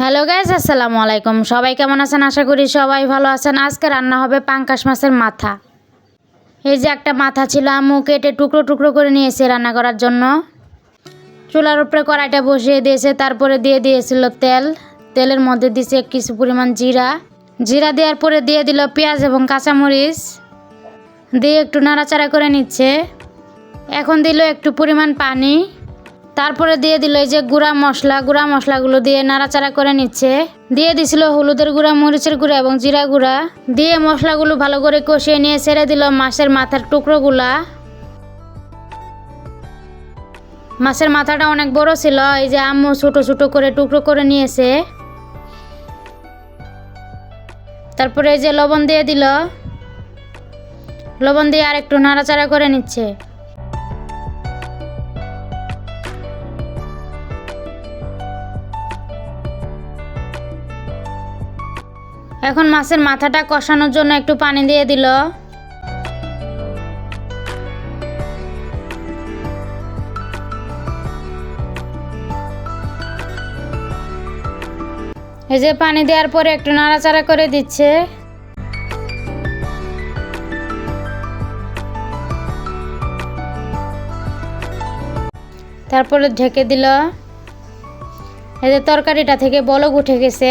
Hello guys আসসালামু আলাইকুম। সবাই কেমন আছেন? আশা করি সবাই ভালো আছেন। আজকে রান্না হবে পাঙ্কাশ মাছের মাথা। এই যে একটা মাথা ছিল, আম্মু কেটে টুকরো টুকরো করে নিয়েছে রান্না করার জন্য। চুলার উপরে কড়াইটা বসিয়ে দিয়েছে, তারপরে দিয়ে দিয়েছিল তেল। তেলের মধ্যে দিয়েছে কিছু পরিমাণ জিরা। জিরা দেওয়ার পরে দিয়ে দিল পেঁয়াজ এবং কাঁচামরিচ। দিয়ে একটু নাড়াচাড়া করে নিচ্ছে। এখন দিল একটু পরিমাণ পানি। তারপরে দিয়ে দিল এই যে গুঁড়া মশলা, গুঁড়া মশলাগুলো দিয়ে নাড়াচাড়া করে নিচ্ছে। দিয়ে দিছিল হলুদের গুঁড়া, মরিচের গুঁড়া এবং জিরা গুঁড়া। দিয়ে মশলাগুলো ভালো করে কষিয়ে নিয়ে ছেড়ে দিল মাছের মাথার টুকরোগুলা। মাছের মাথাটা অনেক বড় ছিল, এই যে আম্মু ছোট ছোট করে টুকরো করে নিয়েছে। তারপরে এই যে লবণ দিয়ে দিল। লবণ দিয়ে আর একটু নাড়াচাড়া করে নিচ্ছে। এখন মাছের মাথাটা কষানোর জন্য একটু পানি দিয়ে দিল। এই যে পানি দেওয়ার পরে একটু নাড়াচাড়া করে দিচ্ছে। তারপরে ঢেকে দিল। এই যে তরকারিটা থেকে বলক উঠে গেছে।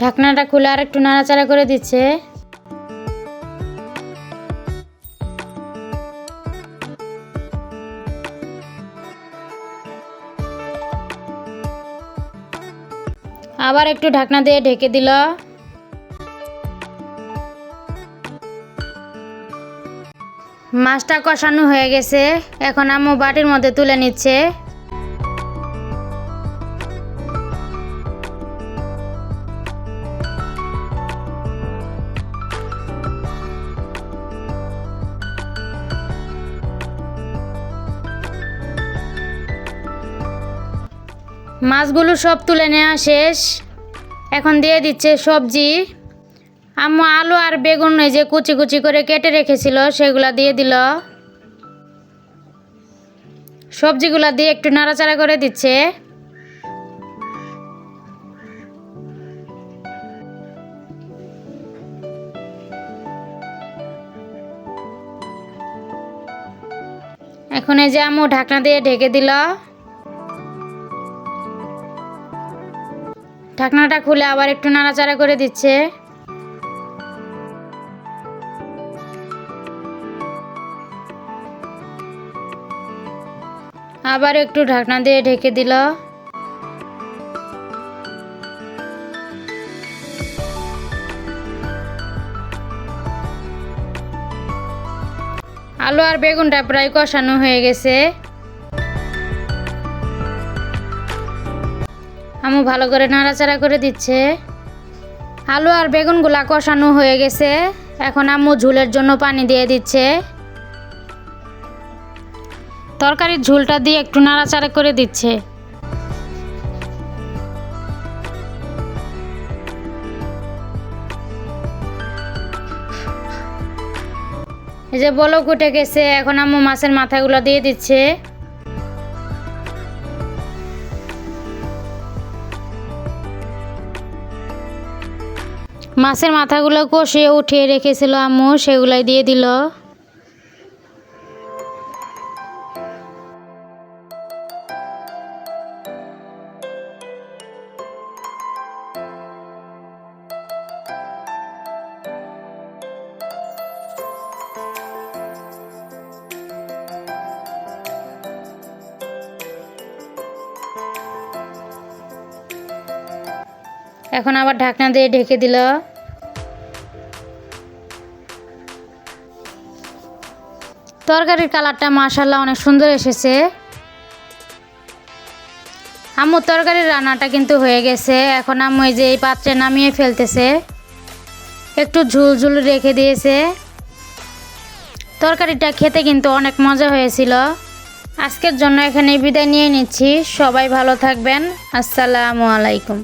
ঢাকনাটা খুলে আর একটু নাড়াচাড়া করে দিচ্ছে। আবার একটু ঢাকনা দিয়ে ঢেকে দিল। মাছটা কষানো হয়ে গেছে। এখন আম্মু বাটির মধ্যে তুলে নিচ্ছে। মাছগুলো সব তুলে নেওয়া শেষ। এখন দিয়ে দিচ্ছে সবজি। আম্মু আলু আর বেগুন এই যে কুচি কুচি করে কেটে রেখেছিল, সেগুলা দিয়ে দিল। সবজিগুলা দিয়ে একটু নাড়াচাড়া করে দিচ্ছে। এখন এই যে আম্মু ঢাকনা দিয়ে ঢেকে দিল। ঢাকনাটা খুলে আবার একটু নাড়াচাড়া করে দিচ্ছে। আবার একটু ঢাকনা দিয়ে ঢেকে দিল। আলু আর বেগুনটা প্রায় কষানো হয়ে গেছে। আমু ভালো করে নাড়াচাড়া করে দিচ্ছে। আলু আর বেগুনগুলা কষানো হয়ে গেছে। এখন আম্মু ঝুলের জন্য পানি দিয়ে দিচ্ছে। তরকারির ঝুলটা দিয়ে একটু নাড়াচাড়া করে দিচ্ছে। এই যে বলক উঠে গেছে, এখন আম্মু মাছের মাথাগুলো দিয়ে দিচ্ছে। মাছের মাথাগুলো কষিয়ে উঠিয়ে রেখেছিল আম্মু। সেগুলাই দিয়ে দিল। এখন আবার ঢাকনা দিয়ে ঢেকে দিল। তরকারির কালারটা মাশাল্লাহ অনেক সুন্দর এসেছে। আম্মুর তরকারির রান্নাটা কিন্তু হয়ে গেছে। এখন আম্মু এই যে এই পাত্রে নামিয়ে ফেলতেছে। একটু ঝুল ঝুল রেখে দিয়েছে। তরকারিটা খেতে কিন্তু অনেক মজা হয়েছিল। আজকের জন্য এখানে বিদায় নিয়ে নিচ্ছি। সবাই ভালো থাকবেন। আসসালামু আলাইকুম।